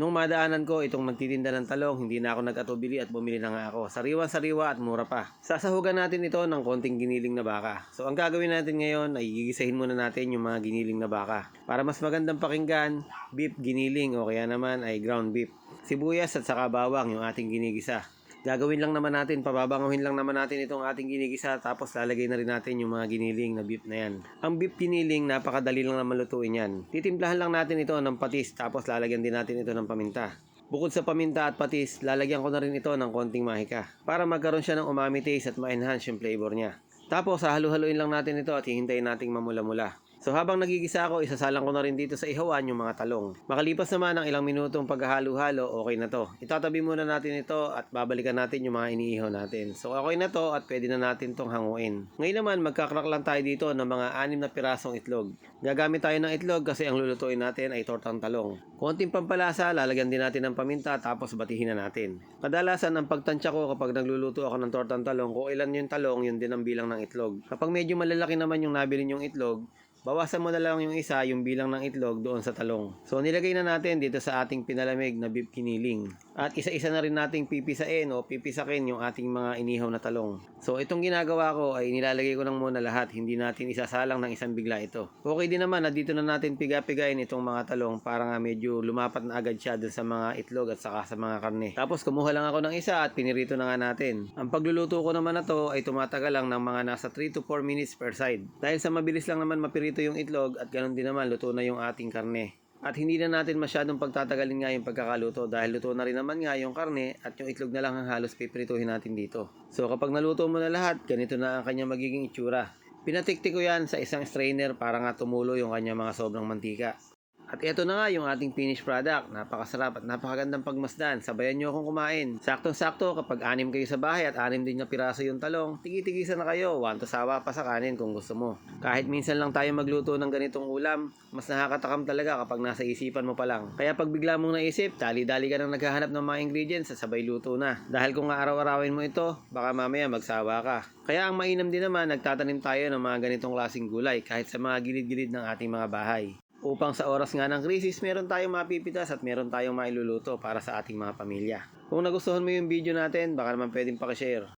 Nung madaanan ko itong nagtitinda ng talong, hindi na ako nag-atubili at bumili na nga ako. Sariwa-sariwa at mura pa. Sasahugan natin ito ng konting giniling na baka. So ang gagawin natin ngayon ay gigisahin muna natin yung mga giniling na baka. Para mas magandang pakinggan, beef giniling o kaya naman ay ground beef. Sibuyas at saka bawang yung ating ginigisa. Gagawin lang naman natin, pababanguhin lang naman natin itong ating ginigisa tapos lalagay na rin natin yung mga giniling na beef na yan. Ang beef giniling, napakadali lang naman lutuin yan. Titimplahan lang natin ito ng patis tapos lalagyan din natin ito ng paminta. Bukod sa paminta at patis, lalagyan ko na rin ito ng konting mahika para magkaroon siya ng umami taste at ma-enhance yung flavor niya. Tapos, hahalu-haluin lang natin ito at hihintayin nating mamula-mula. So habang nagigisa ako, isasalang ko na rin dito sa ihawan yung mga talong. Makalipas naman ng ilang minutong paghahalo-halo, okay na to. Itatabi muna natin ito at babalikan natin yung mga iniihaw natin. So okay na to at pwede na natin tong hanguin. Ngayon naman, magkakrak lang tayo dito ng mga anim na pirasong itlog. Gagamit tayo ng itlog kasi ang lulutuin natin ay tortang talong. Konting pampalasa, lalagyan din natin ng paminta tapos batihin na natin. Kadalasan ang pagtansya ko kapag nagluluto ako ng tortang talong, kung ilan yung talong, yun din ang bilang ng itlog. Kapag medyo malalaki naman yung nabili yung itlog, Bawasan mo na lang yung isa, yung bilang ng itlog doon sa talong. So nilagay na natin dito sa ating pinalamig na beef kiniling. At isa-isa na rin nating pipisain o pipisakin yung ating mga inihaw na talong. So itong ginagawa ko ay nilalagay ko lang muna lahat, hindi natin isasalang ng isang bigla ito. Okay din naman na dito na natin piga-pigain itong mga talong para nga medyo lumapat na agad siya dun sa mga itlog at saka sa mga karne. Tapos kumuha lang ako ng isa at pinirito na nga natin. Ang pagluluto ko naman na to ay tumatagal lang ng mga nasa 3 to 4 minutes per side. Dahil sa mabilis lang naman mapirito yung itlog at ganun din naman luto na yung ating karne. At hindi na natin masyadong pagtatagalin nga yung pagkakaluto dahil luto na rin naman nga yung karne at yung itlog na lang ang halos pipirituhin natin dito. So kapag naluto mo na lahat, ganito na ang kanyang magiging itsura. Pinatiktik ko yan sa isang strainer para nga tumulo yung kanyang mga sobrang mantika. At ito na nga yung ating finished product. Napakasarap at napakagandang pagmasdan. Sabayan nyo akong kumain. Saktong-sakto kapag anim kayo sa bahay at anim din na piraso yung talong, tigi-tigisa na kayo. Wanto sawa pa sa kanin kung gusto mo. Kahit minsan lang tayo magluto ng ganitong ulam, mas nakakatakam talaga kapag nasa isipan mo pa lang. Kaya pag bigla mong naisip, dali-dali ka nang naghahanap ng mga ingredients sa sabay luto na. Dahil kung araw-arawin mo ito, baka mamaya magsawa ka. Kaya ang mainam din naman, nagtatanim tayo ng mga ganitong klaseng gulay kahit sa mga gilid-gilid ng ating mga bahay upang sa oras nga ng krisis, meron tayong mapipitas at meron tayong mailuluto para sa ating mga pamilya. Kung nagustuhan mo yung video natin, baka naman pwedeng pakishare.